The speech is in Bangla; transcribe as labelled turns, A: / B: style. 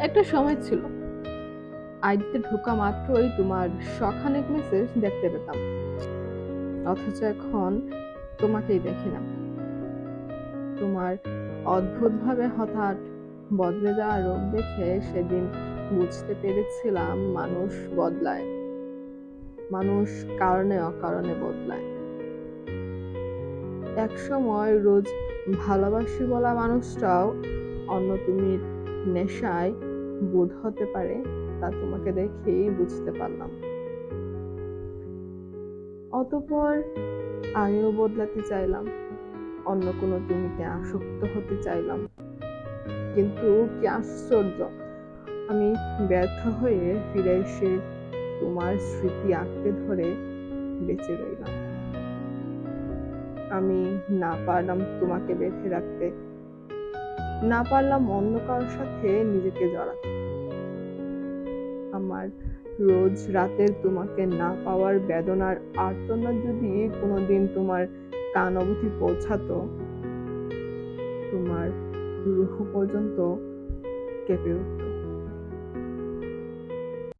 A: একটা সময় ছিল। আইডিতে ঢোকা মাত্রই তোমার শখানেক মেসেজ দেখতে পেতাম। অথচ এখন তোমাকেই দেখি না। তোমার অদ্ভুতভাবে হঠাৎ বদলে যাওয়া রোগ দেখে সেদিন বুঝতে পেরেছিলাম মানুষ বদলায়। মানুষ কারণে অকারণে বদলায়। এক সময় রোজ ভালোবাসি বলা মানুষটাও অন্য তুমি নেশায় বোধ হতে পারে, তা তোমাকে দেখেই বুঝতে পারলাম। অতপর আমিও বদলাতে চাইলাম, অন্য কোনো তুমিতে আসক্ত হতে চাইলাম। কিন্তু কি আশ্চর্য, আমি ব্যর্থ হয়ে ফিরে এসে তোমার স্মৃতি আঁকতে ধরে বেঁচে রইলাম। আমি না পারলাম তোমাকে বেঁধে রাখতে। না পারলাম অন্য কারোর সাথে নিজেকে জড়াতে। আমার রোজ রাতের তোমাকে না পাওয়ার বেদনার আর্তনাদ যদি কোনোদিন তোমার কান অবধি পৌঁছাতো, তোমার রুহ পর্যন্ত কেঁপে উঠত।